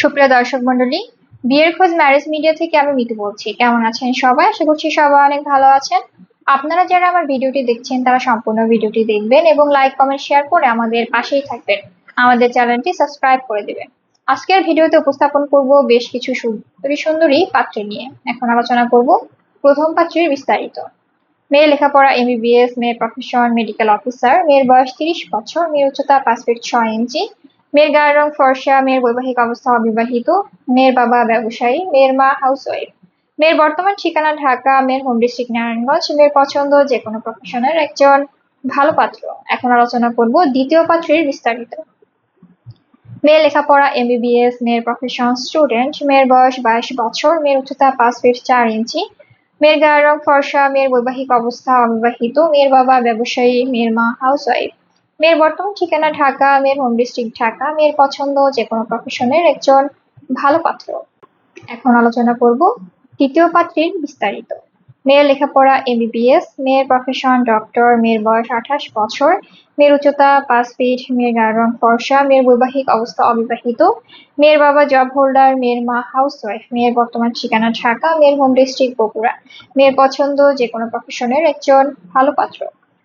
সুপ্রিয় দর্শক মন্ডলী বিয়ের খোঁজ ম্যারেজ মিডিয়া থেকে আমি মিতু বলছি। কেমন আছেন সবাই? আশা করছি সবাই অনেক ভালো আছেন। আপনারা যারা আমার ভিডিওটি দেখছেন, তারা সম্পূর্ণ ভিডিওটি দেখবেন এবং লাইক কমেন্ট শেয়ার করে আমাদের পাশেই থাকবেন। আমাদের চ্যানেলটি সাবস্ক্রাইব করে দিবেন। আজকের ভিডিওতে উপস্থাপন করব বেশ কিছু সুন্দরী সুন্দরী পাত্রী নিয়ে। এখন আলোচনা করব প্রথম পাত্রীর বিস্তারিত। মেয়ের লেখাপড়া এমবিবিএস মেয়ের প্রফেশন মেডিকেল অফিসার মেয়ের বয়স তিরিশ বছর, মেয়ের উচ্চতা পাঁচ ফিট ছয় ইঞ্চি মেয়ের গায়ের রং ফর্সা, মেয়ের বৈবাহিক অবস্থা অবিবাহিত, মেয়ের বাবা ব্যবসায়ী, মেয়ের মা হাউসওয়াইফ মেয়ের বর্তমান ঠিকানা ঢাকা, মেয়ের হোম ডিস্ট্রিক্ট নারায়ণগঞ্জ, মেয়ের পছন্দ যে কোনো প্রফেশনের একজন ভালো পাত্র। এখন আলোচনা করব দ্বিতীয় পাত্রের বিস্তারিত। মেয়ের লেখাপড়া এমবিবিএস মেয়ের প্রফেশন স্টুডেন্ট মেয়ের বয়স বাইশ বছর, মেয়ের উচ্চতা পাঁচ ফিট চার ইঞ্চি, মেয়ের গায়ের রং ফর্সা, মেয়ের বৈবাহিক অবস্থা অবিবাহিত, মেয়ের বাবা ব্যবসায়ী, মেয়ের মা হাউসওয়াইফ মেয়ের বর্তমান ঠিকানা ঢাকা, মেয়ের হোম ডিস্ট্রিক্ট ঢাকা, মেয়ের পছন্দ যে কোনো প্রফেশনের একজন ভালো পাত্র। এখন আলোচনা করব তৃতীয় পাত্রীর বিস্তারিত। মেয়ের লেখাপড়া এমবিবিএস মেয়ের প্রফেশন ডক্টর মেয়ের বয়স আঠাশ বছর, মেয়ের উচ্চতা পাঁচ ফিট মেয়ের গায়ের রং ফর্সা, মেয়ের বৈবাহিক অবস্থা অবিবাহিত, মেয়ের বাবা জব হোল্ডার মেয়ের মা হাউস ওয়াইফ মেয়ের বর্তমান ঠিকানা ঢাকা, মেয়ের হোম ডিস্ট্রিক্ট বগুড়া, মেয়ের পছন্দ যে কোনো প্রফেশনের একজন ভালো পাত্র।